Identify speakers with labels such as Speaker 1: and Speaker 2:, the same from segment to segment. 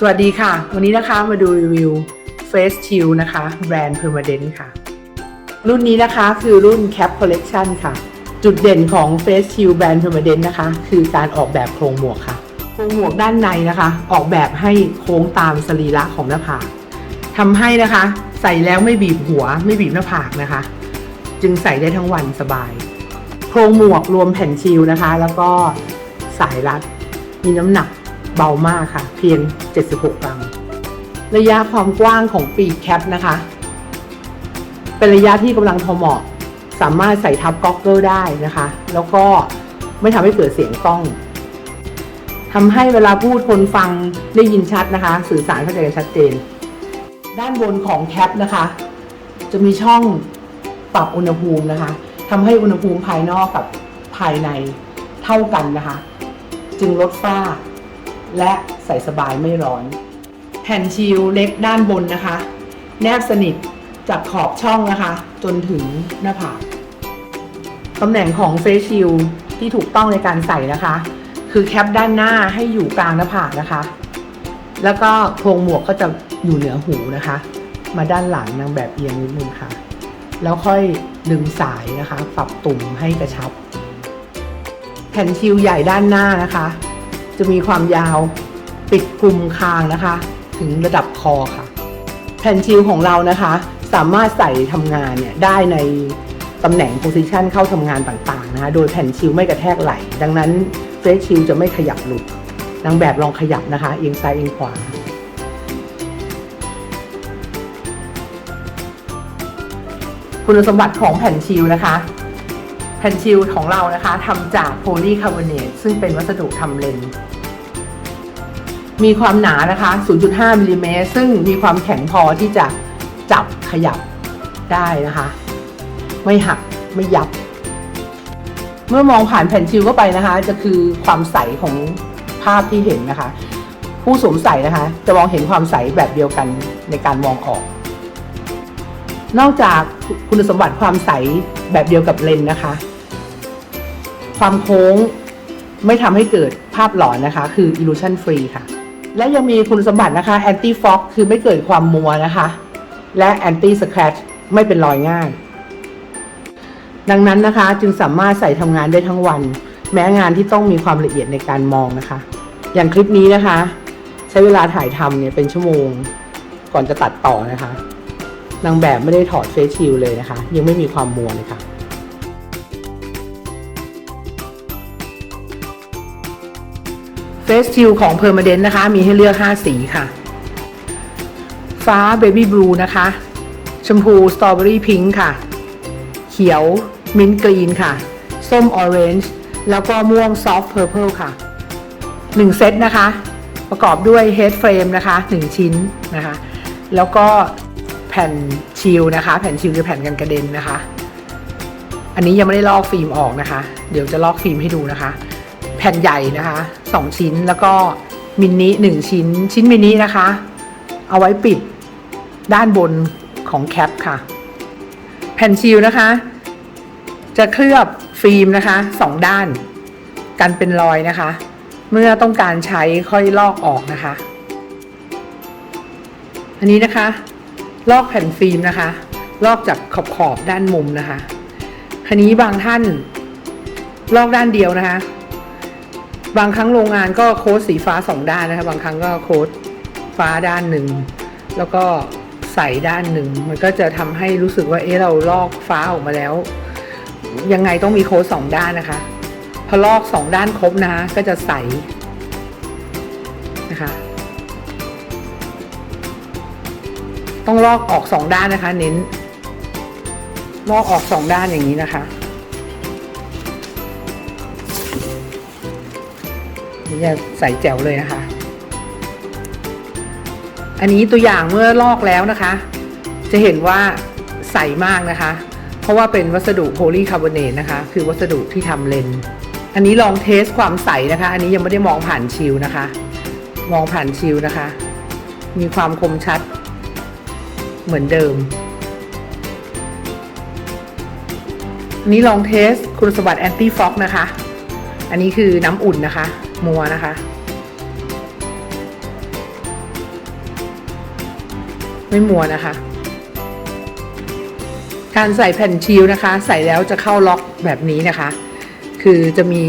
Speaker 1: สวัสดีค่ะ วันนี้นะคะมาดูรีวิว Face Shield นะคะ แบรนด์ Permanent ค่ะ รุ่นนี้นะคะคือรุ่น Cap Collection ค่ะ จุดเด่นของ Face Shield แบรนด์ Permanent นะคะ คือการออกแบบโครงหมวกค่ะ โครงหมวกด้านในนะคะ ออกแบบให้โค้งตามสรีระของหน้าผากทำให้นะคะ ใส่แล้วไม่บีบหัว ไม่บีบหน้าผากนะคะ จึงใส่ได้ทั้งวันสบาย โครงหมวกรวมแผ่นชิลนะคะ แล้วก็สายรัดมีน้ำหนัก เบามากค่ะ เพียง 76 กรัม ระยะความกว้างของปีกแคปนะคะ เป็นระยะที่กำลังพอเหมาะ สามารถใส่ทับก็อกเกอร์ได้นะคะ แล้วก็ไม่ทำให้เกิดเสียงกล้องทำให้เวลาพูดคนฟังได้ยินชัดนะคะ สื่อสารเข้าใจกันชัดเจน ด้านบนของแคปนะคะ จะมีช่องปรับอุณหภูมินะคะทำให้อุณหภูมิภายนอกกับภายในเท่ากันนะคะ จึงลดฝ้า และใส่สบายไม่ร้อน แผ่นชิลเล็กด้านบนนะคะ แนบสนิทจากขอบช่องนะคะ จนถึงหน้าผากตำแหน่งของเฟซชิลที่ถูกต้องในการใส่นะคะ คือแคปด้านหน้าให้อยู่กลางหน้าผากนะคะ แล้วก็โครงหมวกก็จะอยู่เหนือหูนะคะ มาด้านหลังนางแบบเอียงนิดนึงค่ะ แล้วค่อยดึงสายนะคะ ปรับตุ่มให้กระชับ แผ่นชิลใหญ่ด้านหน้านะคะ จะมีความยาวปิดกลุ่มคางนะคะ ถึงระดับคอค่ะ แผ่นชิลของเรานะคะ สามารถใส่ทำงานเนี่ยได้ในตำแหน่งโพซิชันเข้าทำงานต่างๆนะคะ โดยแผ่นชิลไม่กระแทกไหล ดังนั้นเฟซชิลจะไม่ขยับหลุดนางแบบลองขยับนะคะเอียงซ้ายเอียงขวาคุณสมบัติของแผ่นชิลนะคะ แผ่นชิลของเรานะคะทำจากโพลีคาร์บอเนตซึ่งเป็นวัสดุทำเลนส์ มีความหนานะคะ 0.5มิลลิเมตรซึ่งมีความแข็งพอที่จะจับขยับได้นะคะ ไม่หักไม่ยับ เมื่อมองผ่านแผ่นชิลเข้าไปนะคะ จะคือความใสของภาพที่เห็นนะคะ ผู้สวมใส่นะคะ จะมองเห็นความใสแบบเดียวกันในการมองออก นอกจากคุณสมบัติความใสแบบเดียวกับเลนนะคะ ความโค้งไม่ทำให้เกิดภาพหลอนนะคะ คือ illusion free ค่ะ และยังมีคุณสมบัตินะคะ anti fog คือไม่เกิดความมัวนะคะ และ anti scratch ไม่เป็นรอยง่าย ดังนั้นนะคะจึงสามารถใส่ทำงานได้ทั้งวัน แม้งานที่ต้องมีความละเอียดในการมองนะคะ อย่างคลิปนี้นะคะ ใช้เวลาถ่ายทำเนี่ยเป็นชั่วโมง ก่อนจะตัดต่อนะคะนางแบบไม่ได้ถอดเฟซชิลเลยนะคะ ยังไม่มีความมัวเลยค่ะ เฟสชิลของ Permanent นนะคะ มีให้เลือก 5 สีค่ะ ฟ้า Baby Blue นะคะ ชมพู Strawberry Pink ค่ะ เขียว Mint Green ค่ะ ส้ม Orange แล้วก็ม่วง Soft Purple ค่ะ 1 เซตนะคะ ประกอบด้วย Head Frame นะคะ 1 ชิ้นนะคะ แล้วก็แผ่นชิลนะคะ แผ่นชิลคือแผ่นกันกระเด็นนะคะ อันนี้ยังไม่ได้ลอกฟิล์มออกนะคะ เดี๋ยวจะลอกฟิล์มให้ดูนะคะ ผ่นใหญ่นะคะสองชิ้นแล้วก็มินิหนึ่งชิ้น ชิ้นมินินะคะ เอาไว้ปิดด้านบนของแคปค่ะ แผ่นชิลนะคะ จะเคลือบฟิล์มนะคะสองด้าน กันเป็นรอยนะคะ เมื่อต้องการใช้ค่อยลอกออกนะคะ อันนี้นะคะ ลอกแผ่นฟิล์มนะคะ ลอกจากขอบขอบด้านมุมนะคะคันนี้บางท่านลอกด้านเดียวนะคะ บางครั้งโรงงานก็โค้ดสีฟ้าสองด้านนะคะบางครั้งก็โค้ดฟ้าด้านหนึ่ง แล้วก็ใสด้านหนึ่ง มันก็จะทำให้รู้สึกว่าเอ๊ะเราลอกฟ้าออกมาแล้ว ยังไงต้องมีโค้ดสองด้านนะคะ พอลอกสองด้านครบนะคะก็จะใสนะคะต้องลอกออกสองด้านนะคะ เน้นลอกออกสองด้านอย่างนี้นะคะ นี่จะใส่แจ๋วเลยนะคะ อันนี้ตัวอย่างเมื่อลอกแล้วนะคะ จะเห็นว่าใสมากนะคะ เพราะว่าเป็นวัสดุโพลีคาร์บอเนตนะคะ คือวัสดุที่ทำเลนส์อันนี้ลองเทสความใสนะคะ อันนี้ยังไม่ได้มองผ่านชิลนะคะ มองผ่านชิลนะคะ มีความคมชัด เหมือนเดิมอันนี้ลองเทสคุณสมบัติแอนตี้ฟอกนะคะ อันนี้คือน้ำอุ่นนะคะ มัวนะคะ ไม่มัวนะคะ การใส่แผ่นชิลนะคะ ใส่แล้วจะเข้าล็อกแบบนี้นะคะ คือจะมี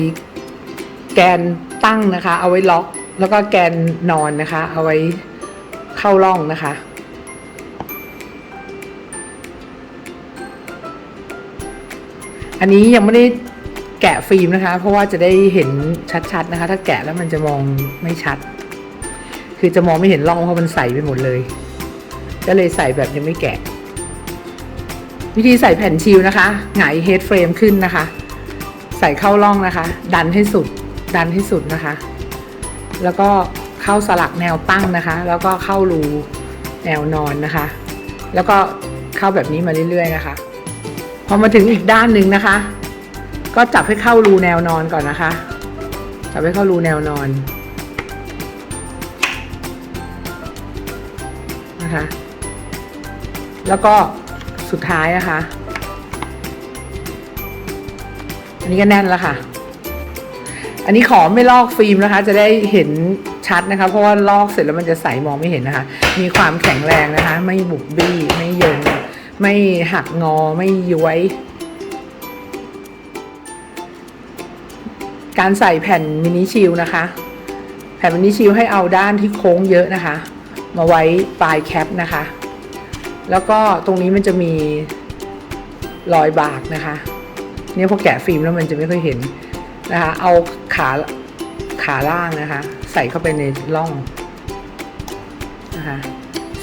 Speaker 1: แกนตั้งนะคะ เอาไว้ล็อก แล้วก็แกนนอนนะคะ เอาไว้เข้าร่องนะคะอันนี้ยังไม่ได้ แกะฟิล์มนะคะ เพราะว่าจะได้เห็นชัดๆนะคะ ถ้าแกะแล้วมันจะมองไม่ชัด คือจะมองไม่เห็นร่องเพราะมันใสไปหมดเลย ก็เลยใส่แบบยังไม่แกะ วิธีใส่แผ่นชิลนะคะหงายเฮดเฟรมขึ้นนะคะ ใส่เข้าร่องนะคะ ดันให้สุดดันให้สุดนะคะ แล้วก็เข้าสลักแนวตั้งนะคะ แล้วก็เข้ารูแนวนอนนะคะ แล้วก็เข้าแบบนี้มาเรื่อยๆนะคะ พอมาถึงอีกด้านหนึ่งนะคะ ก็จับให้เข้ารูแนวนอนก่อนนะคะ จับให้เข้ารูแนวนอนนะคะ แล้วก็สุดท้ายนะคะ อันนี้ก็แน่นแล้วค่ะ อันนี้ขอไม่ลอกฟิล์มนะคะ จะได้เห็นชัดนะคะ เพราะว่าลอกเสร็จแล้วมันจะใสมองไม่เห็นนะคะ มีความแข็งแรงนะคะ ไม่บุบบี้ ไม่เยิน ไม่หักงอ ไม่ย้วย การใส่แผ่นมินิชิลนะคะ แผ่นมินิชิลให้เอาด้านที่โค้งเยอะนะคะ มาไว้ปลายแคปนะคะ แล้วก็ตรงนี้มันจะมีรอยบากนะคะ เนี่ยพอแกะฟิล์มแล้วมันจะไม่ค่อยเห็นนะคะ เอาขาขาล่างนะคะ ใส่เข้าไปในร่องนะคะ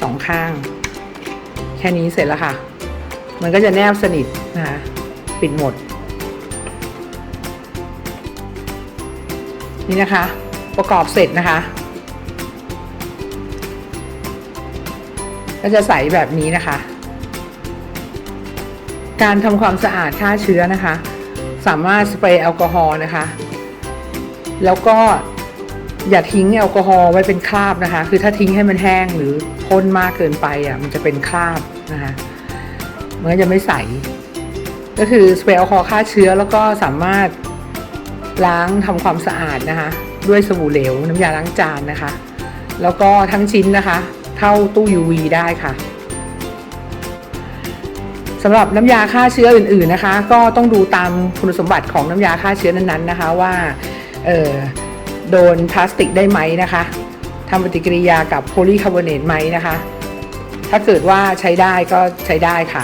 Speaker 1: สองข้าง แค่นี้เสร็จแล้วค่ะ มันก็จะแนบสนิทนะคะ ปิดหมด นี่นะคะ ประกอบเสร็จนะคะ ก็จะใสแบบนี้นะคะ การทำความสะอาดฆ่าเชื้อนะคะ สามารถสเปรย์แอลกอฮอล์นะคะ แล้วก็อย่าทิ้งแอลกอฮอล์ไว้เป็นคราบนะคะ คือถ้าทิ้งให้มันแห้งหรือพ่นมากเกินไปอะมันจะเป็นคราบนะคะมันก็จะไม่ใส ก็คือสเปรย์แอลกอฮอล์ฆ่าเชื้อแล้วก็สามารถ ล้างทำความสะอาดนะคะ ด้วยสบู่เหลวน้ำยาล้างจานนะคะ แล้วก็ทั้งชิ้นนะคะเท่าตู้ UV ได้ค่ะสำหรับน้ำยาฆ่าเชื้ออื่นๆนะคะ ก็ต้องดูตามคุณสมบัติของน้ำยาฆ่าเชื้อนั้นๆนะคะว่าโดนพลาสติกได้ไหมนะคะทำปฏิกิริยากับโพลีคาร์บอเนตไหมนะคะ ถ้าเกิดว่าใช้ได้ก็ใช้ได้ค่ะ